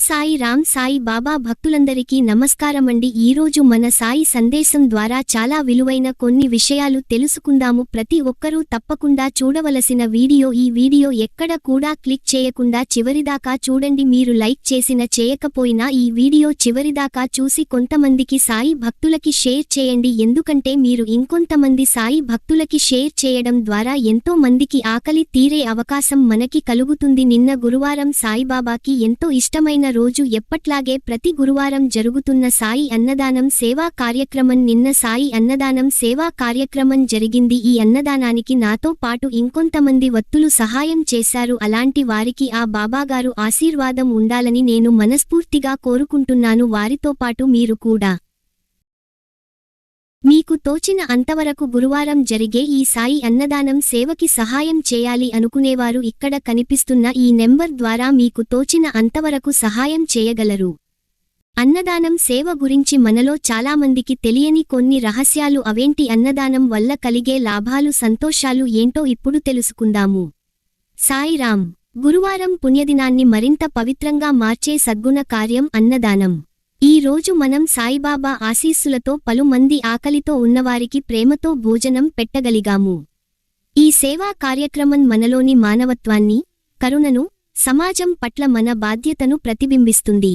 సాయి రామ్ సాయి బాబా భక్తులందరికీ నమస్కారమండి. ఈరోజు మన సాయి సందేశం ద్వారా చాలా విలువైన కొన్ని విషయాలు తెలుసుకుందాము. ప్రతి ఒక్కరూ తప్పకుండా చూడవలసిన వీడియో. ఈ వీడియో ఎక్కడ కూడా క్లిక్ చేయకుండా చివరిదాకా చూడండి. మీరు లైక్ చేసిన చేయకపోయినా ఈ వీడియో చివరిదాకా చూసి కొంతమందికి సాయి భక్తులకి షేర్ చేయండి. ఎందుకంటే మీరు ఇంకొంతమంది సాయి భక్తులకి షేర్ చేయడం ద్వారా ఎంతో మందికి ఆకలి తీరే అవకాశం మనకి కలుగుతుంది. నిన్న గురువారం సాయిబాబాకి ఎంతో ఇష్టమైన రోజు ఎప్పట్లాగే ప్రతి గురువారం జరుగుతున్న సాయి అన్నదానం సేవా కార్యక్రమం నిన్న సాయి అన్నదానం సేవా కార్యక్రమం జరిగింది. ఈ అన్నదానానికి నాతో పాటు ఇంకొంతమంది వత్తులు సహాయం చేశారు. అలాంటి వారికి ఆ బాబాగారు ఆశీర్వాదం ఉండాలని నేను మనస్ఫూర్తిగా కోరుకుంటున్నాను. వారితో పాటు మీరు కూడా మీకు తోచిన అంతవరకు గురువారం జరిగే ఈ సాయి అన్నదానం సేవకి సహాయం చేయాలి అనుకునేవారు ఇక్కడ కనిపిస్తున్న ఈ నెంబర్ ద్వారా మీకు తోచిన అంతవరకు సహాయం చేయగలరు. అన్నదానం సేవ గురించి మనలో చాలామందికి తెలియని కొన్ని రహస్యాలు అవేంటి? అన్నదానం వల్ల కలిగే లాభాలు సంతోషాలు ఏంటో ఇప్పుడు తెలుసుకుందాము. సాయిరామ్ గురువారం పుణ్యదినాన్ని మరింత పవిత్రంగా మార్చే సద్గుణ కార్యం అన్నదానం. ఈ రోజు మనం సాయిబాబా ఆశీస్సులతో పలుమంది ఆకలితో ఉన్నవారికి ప్రేమతో భోజనం పెట్టగలిగాము. ఈ సేవా కార్యక్రమం మనలోని మానవత్వాన్ని కరుణను సమాజం పట్ల మన బాధ్యతను ప్రతిబింబిస్తుంది.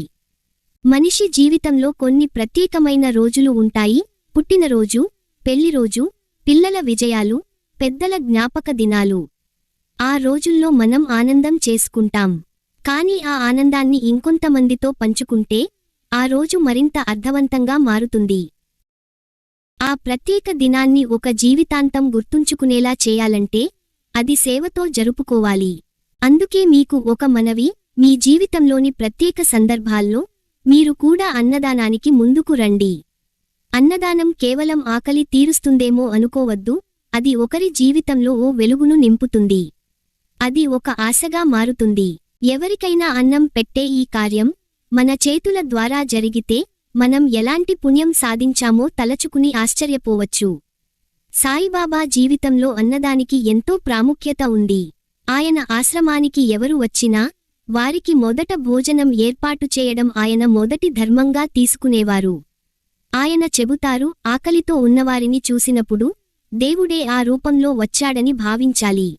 మనిషి జీవితంలో కొన్ని ప్రత్యేకమైన రోజులు ఉంటాయి. పుట్టినరోజు పెళ్ళిరోజు పిల్లల విజయాలు పెద్దల జ్ఞాపక దినాలు. ఆ రోజుల్లో మనం ఆనందం చేసుకుంటాం. కాని ఆ ఆనందాన్ని ఇంకొంతమందితో పంచుకుంటే ఆ రోజు మరింత అర్థవంతంగా మారుతుంది. ఆ ప్రత్యేక దినాన్ని ఒక జీవితాంతం గుర్తుంచుకునేలా చేయాలంటే అది సేవతో జరుపుకోవాలి. అందుకే మీకు ఒక మనవి మీ జీవితంలోని ప్రత్యేక సందర్భాల్లో మీరు కూడా అన్నదానానికి ముందుకు రండి. అన్నదానం కేవలం ఆకలి తీరుస్తుందేమో అనుకోవద్దు అది ఒకరి జీవితంలో ఓ వెలుగును నింపుతుంది. అది ఒక ఆశగా మారుతుంది. ఎవరికైనా అన్నం పెట్టే ఈ కార్యం మన చేతుల ద్వారా జరిగితే మనం ఎలాంటి పుణ్యం సాధించామో తలచుకుని ఆశ్చర్యపోవచ్చు. సాయిబాబా జీవితంలో అన్నదానికి ఎంతో ప్రాముఖ్యత ఉంది. ఆయన ఆశ్రమానికి ఎవరు వచ్చినా వారికి మొదట భోజనం ఏర్పాటు చేయడం ఆయన మొదటి ధర్మంగా తీసుకునేవారు. ఆయన చెబుతారు ఆకలితో ఉన్నవారిని చూసినప్పుడు దేవుడే ఆ రూపంలో వచ్చాడని భావించాలి.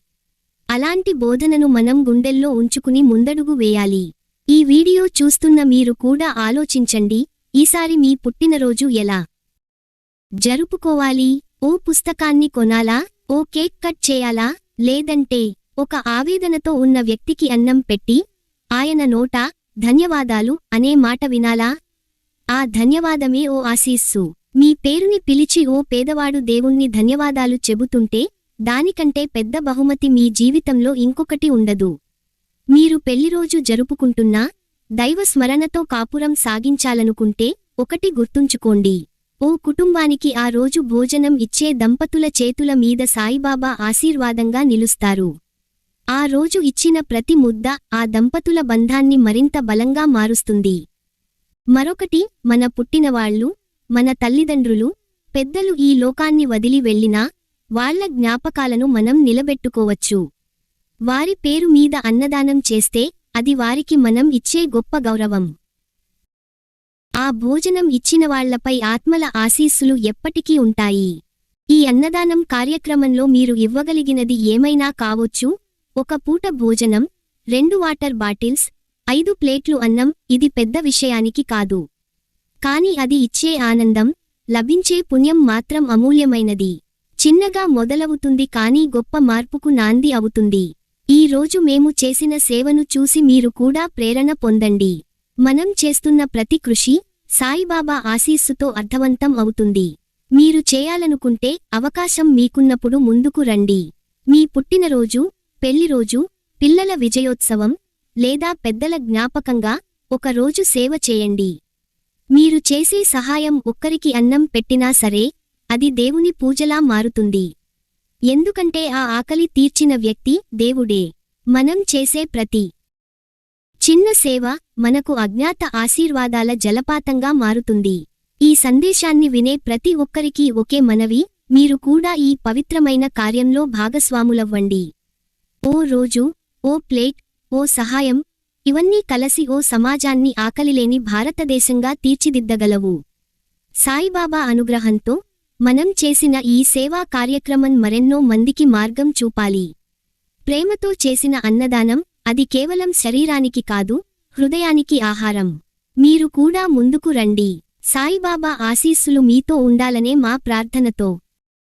అలాంటి బోధనను మనం గుండెల్లో ఉంచుకుని ముందడుగు వేయాలి. ఈ వీడియో చూస్తున్న మీరు కూడా ఆలోచించండి ఈసారి మీ పుట్టినరోజు ఎలా? జరుపుకోవాలి ఓ పుస్తకాన్ని కొనాలా ఓ కేక్ కట్ చేయాలా లేదంటే ఒక ఆవేదనతో ఉన్న వ్యక్తికి అన్నం పెట్టి ఆయన నోట ధన్యవాదాలు అనే మాట వినాలా? ఆ ధన్యవాదమే ఓ ఆశీస్సు. మీ పేరుని పిలిచి ఓ పేదవాడు దేవుణ్ణి ధన్యవాదాలు చెబుతుంటే దానికంటే పెద్ద బహుమతి మీ జీవితంలో ఇంకొకటి ఉండదు. మీరు పెళ్ళిరోజు జరుపుకుంటున్నా దైవ స్మరణతో కాపురం సాగించాలనుకుంటే ఒకటి గుర్తుంచుకోండి. ఓ కుటుంబానికి ఆ రోజు భోజనం ఇచ్చే దంపతుల చేతుల మీద సాయిబాబా ఆశీర్వాదంగా నిలుస్తారు. ఆ రోజు ఇచ్చిన ప్రతి ముద్ద ఆ దంపతుల బంధాన్ని మరింత బలంగా మారుస్తుంది. మరొకటి మన పుట్టినవాళ్ళు మన తల్లిదండ్రులు పెద్దలు ఈ లోకాన్ని వదిలి వెళ్ళినా వాళ్ళ జ్ఞాపకాలను మనం నిలబెట్టుకోవచ్చు. వారి పేరు మీద అన్నదానం చేస్తే అది వారికి మనం ఇచ్చే గొప్ప గౌరవం. ఆ భోజనం ఇచ్చినవాళ్ళపై ఆత్మల ఆశీస్సులు ఎప్పటికీ ఉంటాయి. ఈ అన్నదానం కార్యక్రమంలో మీరు ఇవ్వగలిగినది ఏమైనా కావొచ్చు? ఒక పూట భోజనం రెండు వాటర్ బాటిల్స్ ఐదు ప్లేట్లు అన్నం ఇది పెద్ద విషయానికి కాదు. కాని అది ఇచ్చే ఆనందం లభించే పుణ్యం మాత్రం అమూల్యమైనది. చిన్నగా మొదలవుతుంది కానీ గొప్ప మార్పుకు నాంది అవుతుంది. ఈ రోజు మేము చేసిన సేవను చూసి మీరు కూడా ప్రేరణ పొందండి. మనం చేస్తున్న ప్రతి కృషి సాయిబాబా ఆశీస్సుతో అర్థవంతం అవుతుంది. మీరు చేయాలనుకుంటే అవకాశం మీకున్నప్పుడు ముందుకు రండి. మీ పుట్టినరోజు పెళ్ళిరోజు పిల్లల విజయోత్సవం లేదా పెద్దల జ్ఞాపకంగా ఒక రోజు సేవ చేయండి. మీరు చేసే సహాయం ఒక్కరికి అన్నం పెట్టినా సరే అది దేవుని పూజలా మారుతుంది. ఎందుకంటే ఆ ఆకలి తీర్చిన వ్యక్తి దేవుడే. మనం చేసే ప్రతి చిన్న సేవ మనకు అజ్ఞాత ఆశీర్వాదాల జలపాతంగా మారుతుంది. ఈ సందేశాన్ని వినే ప్రతి ఒక్కరికీ ఒకే మనవి మీరు కూడా ఈ పవిత్రమైన కార్యంలో భాగస్వాములవ్వండి. ఓ రోజు ఓ ప్లేట్ ఓ సహాయం ఇవన్నీ కలసి ఓ సమాజాన్ని ఆకలిలేని భారతదేశంగా తీర్చిదిద్దగలవు. సాయిబాబా అనుగ్రహంతో మనం చేసిన ఈ సేవా కార్యక్రమం మరెన్నో మందికి మార్గం చూపాలి. ప్రేమతో చేసిన అన్నదానం అది కేవలం శరీరానికి కాదు హృదయానికి ఆహారం. మీరు కూడా ముందుకు రండి. సాయిబాబా ఆశీస్సులు మీతో ఉండాలనే మా ప్రార్థనతో.